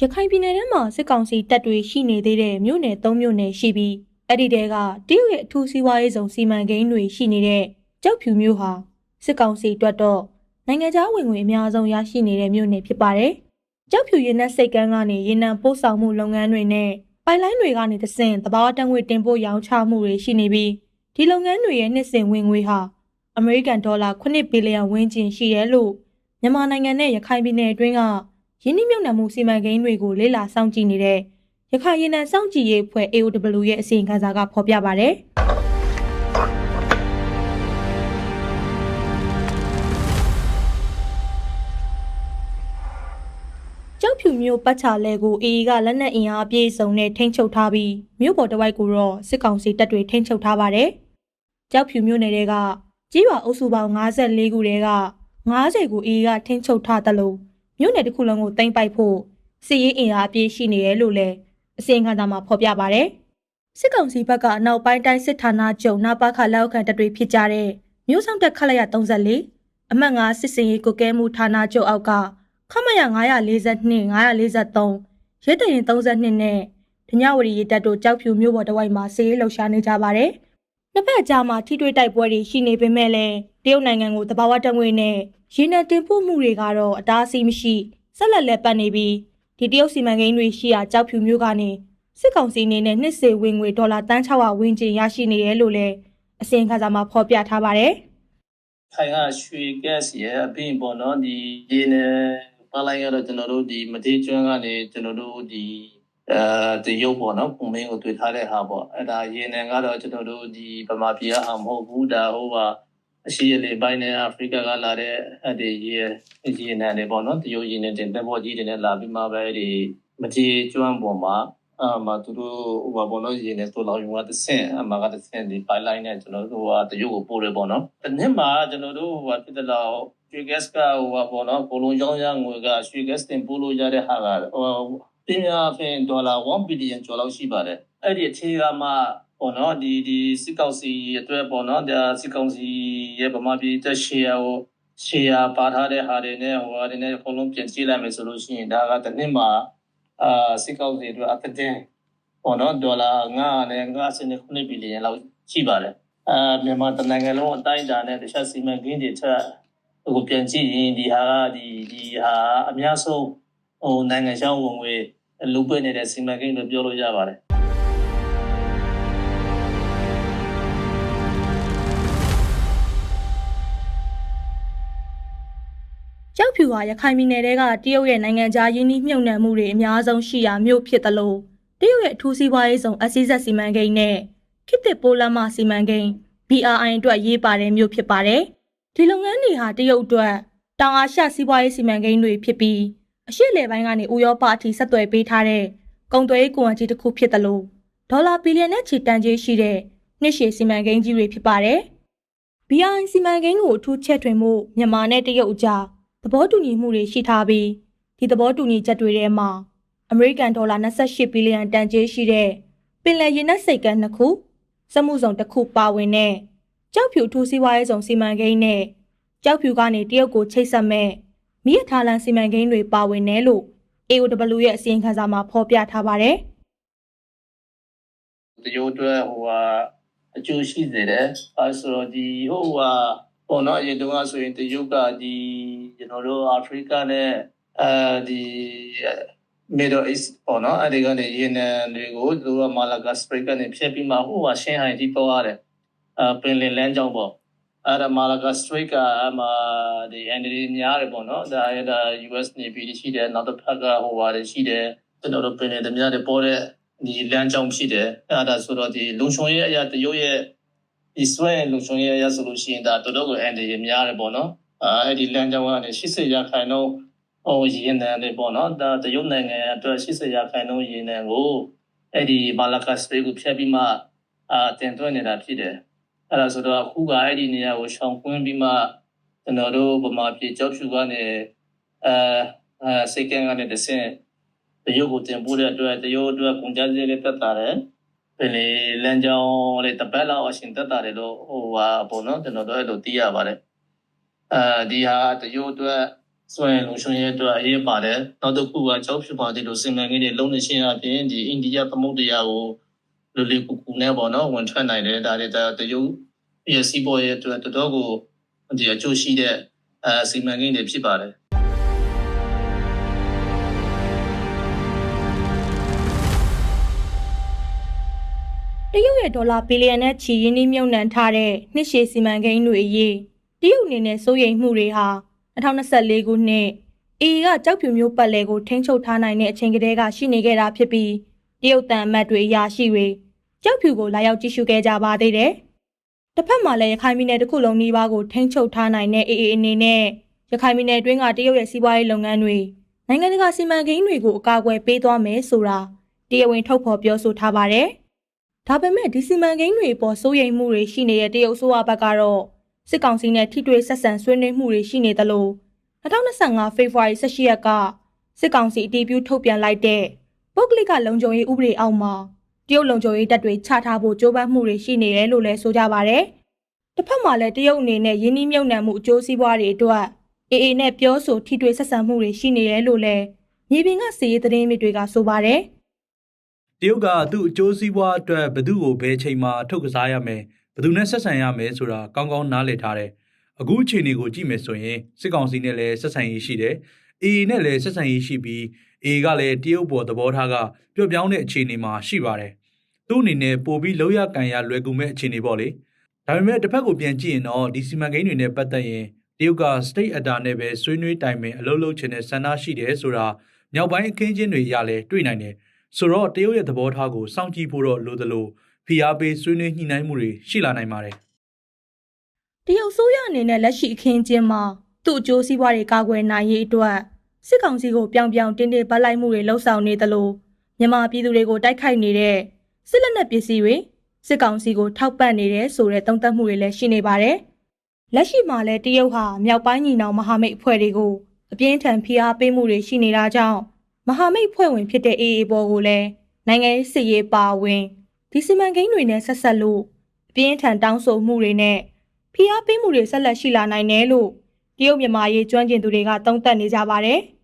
ရခိုင်ပြည်နယ်ထဲမှာစစ်ကောင်စီတပ်တွေရှိနေသေးတဲ့မြို့နယ်၃မြို့နယ်ရှိပြီးအဲ့ဒီတဲကတရုတ်ရဲ့အထူးစီးပွားရေးဆောင်စီမံကိန်းတွေရှိနေတဲ့ကြောက်ဖြူမြို့ဟာစစ်ကောင်စီအတွက်တော့နိုင်ငံခြားဝင်ငွေအများဆုံးရရှိနေတဲ့မြို့နယ်ဖြစ်ပါတယ်။ကြောက်ဖြူရင်းနဲ့စိတ်ကန်းကနေရေနံပို့ဆောင်မှုလုပ်ငန်းတွေနဲ့ပိုင်လိုင်းတွေကနေတဆင့်တဘာဝတက်ငွေတင်ပို့ရောင်းချမှုတွေရှိနေပြီးဒီလုပ်ငန်းတွေရဲ့နှစ်စဉ်ဝင်ငွေဟာအမေရိကန်ဒေါ်လာ9ဘီလီယံဝန်းကျင်ရှိတယ်လို့မြန်မာနိုင်ငံနဲ့ရခိုင်ပြည်နယ်အတွင်းက ရင်းနှီးမြှုပ်နှံမှုစီမံကိန်းတွေကိုလေ့လာစောင့်ကြည့်နေတဲ့ရခိုင်ရင်းနှံစောင့်ကြည့်ရေးအဖွဲ့ AOW ရဲ့အစီရင်ခံစာကဖော်ပြပါဗျ။ကျောက်ဖြူမြို့ပတ်ချလဲကိုအေအေကလက်နက်အင်အားအပြည့်စုံနဲ့ထိန်းချုပ်ထားပြီးမြို့ပေါ်တစ်ဝိုက်ကိုတော့စစ်ကောင်စီတပ်တွေထိန်းချုပ်ထားပါတယ်။ကျောက်ဖြူမြို့နယ်တွေကကြီးရွာအုပ်စုပေါင်း54ခုတဲက90ကိုအေအေကထိန်းချုပ်ထားတယ်လို့ မြို့နယ်တစ်ခုလုံးကိုတင်ပိုက်ဖို့စစ်ရေးအင်အားအပြည့်ရှိနေတယ်လို့လည်းအစီရင်ခံစာမှာဖော်ပြပါဗျ။စစ်ကောင်စီဘက်ကအနောက်ပိုင်းတိုင်းစစ်ဌာနချုပ်နာပါခလောက်ခံတပ်တွေဖြစ်ကြတဲ့မြို့ဆောင်တက်ခလိုက်ရ34အမှတ်9စစ်စင်ရေးကိုကဲမှုဌာနချုပ်အောက်ကခမရ942 943ရဲတရင်32နဲ့ဒညဝရီရေတပ်တို့ကြောက်ဖြူမြို့ပေါ်တဝိုက်မှာစစ်ရေးလှုပ်ရှားနေကြပါတယ်။နှစ်ဖက်ကြားမှာထိတွေ့တိုက်ပွဲတွေရှိနေပေမဲ့လည်း တရုတ်နိုင်ငံကိုတဘာဝတငွေနဲ့ရေနံတင်ပို့မှုတွေကတော့အတားအဆီးမရှိဆက်လက်လက်ပတ်နေပြီးဒီတရုတ်စီမံကိန်းတွေရှိရာကြောက်ဖြူမျိုးကနေစစ်ကောင်စီအနေနဲ့နှစ်စေဝင်ငွေဒေါ်လာတန်း600ဝန်းကျင်ရရှိနေတယ်လို့လည်းအစီရင်ခံစာမှာဖော်ပြထားပါတယ်ခိုင်ကရွှေ gas ရဲ့အပြင်ပေါ့နော်ဒီရေနဲ့ပါလိုက်ရတော့ကျွန်တော်တို့ဒီမတိကျွန်းကနေကျွန်တော်တို့ဒီအဲဒီရုပ်ပေါ့နော်ပုံမင်းကိုတွေ့ထားတဲ့ဟာပေါ့အဲ့ဒါရေနဲ့ကတော့ကျွန်တော်တို့ဒီဗမာပြည်ကဟာမဟုတ်ဘူးဒါဟိုက အရှိအလေးပိုင်းနဲ့အာဖရိကကလာတဲ့အဲ့ဒီရေရေနဲ့တွေပေါ့နော်တရုတ်ရေနဲ့တင်တဲ့ဘောကြီးတွေနဲ့လာပြီးမှပဲဒီမတိကျွန်းပေါ်မှာအမသူတို့ဟိုဘာဘောလို့ရင်းနေတော့လောင်ရုံကတစ်ဆင့်အမကတစ်ဆင့်ဒီ pipeline နဲ့ကျွန်တော်တို့ဟိုတရုတ်ကိုပို့ရပေါ့နော်တစ်နှစ်မှာကျွန်တော်တို့ဟိုဖြစ်တဲ့လောက်ရွှေ gas ကဟိုဘာဘောနော်ကိုလုံးရောင်းရငွေကရွှေ gas တင်ပို့လို့ရတဲ့ဟာကဟိုပညာဖင်ဒေါ်လာ1ဘီလီယံကျော်လောက်ရှိပါတယ်အဲ့ဒီအခြေကမှ ပေါ့နော်ဒီဒီစစ်ကောင်စီအတွက်ပေါ့နော်ဒါစစ်ကောင်စီရဲ့ဗမာပြည်တက်ရှယ်ယာကိုရှယ်ယာပါထားတဲ့ဟာတွေနဲ့ဟိုဟာတွေနဲ့အကုန်လုံးပြင်ကြည့်လိုက်မယ်ဆိုလို့ရှိရင်ဒါကတစ်နှစ်မှာအာစစ်ကောင်စီအတွက်အကတင်ပေါ့နော်ဒေါ်လာ9နဲ့9.9ဘီလီယံလောက်ရှိပါတယ်အာမြန်မာတနိုင်ငံလုံးအတိုင်းအတာနဲ့တခြားစီမံကိန်းတွေထက်ဟိုပြန်ကြည့်ရင်ဒီဟာကဒီဒီဟာအများဆုံးဟိုနိုင်ငံခြားဝင်ငွေလူပွင့်နေတဲ့စီမံကိန်းလို့ပြောလို့ရပါတယ်။ ကြောက်ဖြူဟာရခိုင်ပြည်နယ်တဲကတရုတ်ရဲ့နိုင်ငံခြားရင်းနှီးမြှုပ်နှံမှုတွေအများဆုံးရှိရာမြို့ဖြစ်တယ်လို့တရုတ်ရဲ့အထူးစီးပွားရေးဆောင်အစည်းအဆက်စီမံကိန်းနဲ့ခေတ်သစ်ပိုးလမ်းမစီမံကိန်း BRI အတွက်ရေးပါတဲ့မြို့ဖြစ်ပါတယ်။ဒီလုပ်ငန်းတွေဟာတရုတ်အတွက်တောင်အာရှစီးပွားရေးစီမံကိန်းတွေဖြစ်ပြီးအရှေ့လေပိုင်းကနေဥရောပအထိဆက်သွယ်ပေးထားတဲ့ကုန်သွယ်ရေးကွန်ရက်ကြီးတစ်ခုဖြစ်တယ်လို့ဒေါ်လာဘီလီယံနဲ့ချီတန်ကြေးရှိတဲ့နှစ်ရှည်စီမံကိန်းကြီးတွေဖြစ်ပါတယ်။ BRI စီမံကိန်းကိုအထူးချက်ထွင်မှုမြန်မာနဲ့တရုတ်အကြား သဘောတူညီမှုတွေရှိထားပြီးဒီသဘောတူညီချက်တွေထဲမှာအမေရိကန်ဒေါ်လာ28ဘီလီယံတန်ကြေးရှိတဲ့ပင်လယ်ရေနက်စိတ်ကမ်းနှစ်ခုစက်မှုဇုံတစ်ခုပါဝင်တဲ့ကြောက်ဖြူအထူးစီးပွားရေးဆောင်စီမံကိန်းနဲ့ကြောက်ဖြူကနေတရုတ်ကိုချိတ်ဆက်မဲ့မိရထားလန်စီမံကိန်းတွေပါဝင်တယ်လို့ AOW ရဲ့အစီရင်ခံစာမှာဖော်ပြထားပါတယ်။တရုတ်အတွက်ဟိုဟာအကျိုးရှိစေတယ်အဲဆိုတော့ဒီဟိုဟာ ပေါ်တော့အရင်တုန်းကဆိုရင်တရုတ်ကဒီကျွန်တော်တို့အာဖရိကနဲ့အဲဒီ Middle East ပေါ့နော်အဲဒီကနေယီနန်တွေကိုသူကမာလာဂတ်စပရိကနေဖြတ်ပြီးမှဟိုဟာရှင်းဟိုင်ကြီးပေါ်ရတယ်အဲပင်လယ်လမ်းကြောင်းပေါ့အဲ့ဒါမာလာဂတ်စပရိကအမှဒီ entity များတယ်ပေါ့နော်ဒါရတာ US Navy ရှိတယ်နောက်တစ်ဖက်ကဟိုဟာတွေရှိတယ်ကျွန်တော်တို့ပင်လယ်ဓမြတွေပေါ်တဲ့ဒီလမ်းကြောင်းဖြစ်တယ်အဲ့ဒါဆိုတော့ဒီလုံချုံရဲ့အရာတရုတ်ရဲ့ ဒီဆွဲလုံချုံရဲ့အရာဆိုလို့ရှိရင်ဒါတော်တော်ကို entity များတယ်ပေါ့နော်အဲ့ဒီလမ်းကြောင်းကနေ80ရာခိုင်နှုန်းဟိုရင်းနှံတွေပေါ့နော်ဒါတရုတ်နိုင်ငံအတွက်80ရာခိုင်နှုန်းရင်းနှံကိုအဲ့ဒီမာလာဂတ်စပရိကိုဖြတ်ပြီးမှအာတင်သွင်းနေတာဖြစ်တယ်အဲ့ဒါဆိုတော့အခုကအဲ့ဒီနေရာကိုရှောင်ကွင်းပြီးမှကျွန်တော်တို့ဗမာပြည်ကြောက်ဖြူကနေအဲအဲစိတ်ကန်းကနေတဆင့်တရုတ်ကိုတင်ပို့တဲ့အတွက်တရုတ်အတွက်ကုန်ကြမ်းစည်လေးတက်တာတယ် ပင်လေလမ်းကြောင်းလေးတပတ်လောက်အရှင်တက်တာတယ်လို့ဟိုဟာပေါ့နော်ကျွန်တော်တို့အဲ့လိုသိရပါတယ်အဲဒီဟာတရုတ်အတွက်စွမ်းရည်လုံခြုံရေးအတွက်အရေးပါတယ်နောက်တစ်ခုကကြောက်ဖြူပါတီလိုစင်မှန်ကိန်းတွေလုံးနေရှင်းအပြင်ဒီအိန္ဒိယသမုဒ္ဒရာကိုလူလီကူကူနဲ့ပေါ့နော်ဝင်ထွက်နိုင်တယ်ဒါတွေဒါတရုတ်ရဲ့စီးပွားရေးအတွက်တော်တော်ကိုဒီအကျိုးရှိတဲ့အဲစီမံကိန်းတွေဖြစ်ပါတယ် တရုတ်ရဲ့ဒေါ်လာဘီလီယံနဲ့ချီရင်းနှီးမြှုပ်နှံထားတဲ့နှစ်ရှည်စီမံကိန်းတွေအရေးတရုတ်အနေနဲ့စိုးရိမ်မှုတွေဟာ2024ခုနှစ်အေကကြောက်ဖြူမျိုးပတ်လည်ကိုထိန်းချုပ်ထားနိုင်တဲ့အချိန်ကတည်းကရှိနေခဲ့တာဖြစ်ပြီးတရုတ်တန်အမတ်တွေအရာရှိတွေကြောက်ဖြူကိုလာရောက်ကြည့်ရှုခဲ့ကြပါသေးတယ်။တစ်ဖက်မှာလည်းရခိုင်ပြည်နယ်တစ်ခုလုံးနှီးပါးကိုထိန်းချုပ်ထားနိုင်တဲ့အေအေအနေနဲ့ရခိုင်ပြည်နယ်အတွင်းကတရုတ်ရဲ့စီးပွားရေးလုပ်ငန်းတွေနိုင်ငံတကာစီမံကိန်းတွေကိုအကာအကွယ်ပေးသွားမယ်ဆိုတာတရားဝင်ထုတ်ဖော်ပြောဆိုထားပါတယ်။ ဒါပေမဲ့ဒီစီမံကိန်းတွေပေါ်စိုးရိမ်မှုတွေရှိနေတဲ့တရုတ်အစိုးရဘက်ကတော့စစ်ကောင်စီနဲ့ထိတွေ့ဆက်ဆံဆွေးနွေးမှုတွေရှိနေသလို2025ဖေဖော်ဝါရီ18ရက်ကစစ်ကောင်စီအတည်ပြုထုတ်ပြန်လိုက်တဲ့ပုဂ္ဂလိကလုံခြုံရေးဥပဒေအောက်မှာတရုတ်လုံခြုံရေးတပ်တွေချထားဖို့ကြိုးပမ်းမှုတွေရှိနေတယ်လို့လည်းဆိုကြပါဗျ။တစ်ဖက်မှာလည်းတရုတ်အနေနဲ့ယင်းနှိမ့်မြုပ်နှံမှုအကျိုးစီးပွားတွေအတွက်အေအေနဲ့ပြောဆိုထိတွေ့ဆက်ဆံမှုတွေရှိနေတယ်လို့လည်းမြေပြင်ကစီးရေးသတင်းမြစ်တွေကဆိုပါတယ်။ တရုတ်ကသူ့အကျိုးစီးပွားအတွက်ဘယ်သူ့ကိုဘယ်ချိန်မှာထုတ်ကစားရမယ်ဘယ်သူနဲ့ဆက်ဆံရမယ်ဆိုတာကောင်းကောင်းနားလည်ထားတယ်အခုအခြေအနေကိုကြည့်မယ်ဆိုရင်စစ်ကောင်စီနဲ့လည်းဆက်ဆံရေးရှိတယ်အေအေနဲ့လည်းဆက်ဆံရေးရှိပြီးအေအေကလည်းတရုတ်ပေါ်သဘောထားကပျော့ပြောင်းတဲ့အခြေအနေမှာရှိပါတယ်သူ့အနေနဲ့ပို့ပြီးလောက်ရကန်ရလွယ်ကူမဲ့အခြေအနေပေါ့လေဒါပေမဲ့တစ်ဖက်ကိုပြန်ကြည့်ရင်တော့ဒီစီမံကိန်းတွေနဲ့ပတ်သက်ရင်တရုတ်က state actor နဲ့ပဲဆွေးနွေးတိုင်ပင်အလုပ်လုပ်ချင်တဲ့ဆန္ဒရှိတယ်ဆိုတာမြောက်ပိုင်းအခင်းချင်းတွေရလဲတွေ့နိုင်တယ် ဆိုတော့တရုတ်ရဲ့သဘောထားကိုစောင့်ကြည့်ဖို့တော့လိုသလိုဖိအားပေးဆွေးနွေးညှိနှိုင်းမှုတွေရှိလာနိုင်ပါတယ်တရုတ်ဆိုရအနေနဲ့လက်ရှိအခင်းချင်းမှာသူ့အကျိုးစီးပွားတွေကာကွယ်နိုင်ရေးအတွက်စစ်ကောင်စီကိုပြောင်ပြောင်တင်းတင်းပတ်လိုက်မှုတွေလှုံ့ဆော်နေသလိုမြန်မာပြည်သူတွေကိုတိုက်ခိုက်နေတဲ့စစ်လက်နက်ပစ္စည်းတွေစစ်ကောင်စီကိုထောက်ပံ့နေတဲ့ဆိုတဲ့တုံ့တက်မှုတွေလည်းရှိနေပါတယ်။လက်ရှိမှာလည်းတရုတ်ဟာမြောက်ပိုင်းညီနောင်မဟာမိတ်အဖွဲ့တွေကိုအပြင်းထန်ဖိအားပေးမှုတွေရှိနေတာကြောင့် မဟာမိတ်ဖွဲ့ဝင်ဖြစ်တဲ့ AA ဘော်ကိုလည်းနိုင်ငံရေးစစ်ရေးပါဝင်ဒီစီမံကိန်းတွေနဲ့ဆက်ဆက်လို့အပြင်းထန်တောင်းဆိုမှုတွေနဲ့ဖိအားပေးမှုတွေဆက်လက်ရှိလာနိုင်တယ်လို့တရုတ်မြန်မာရေးကျွမ်းကျင်သူတွေကသုံးသပ်နေကြပါတယ်။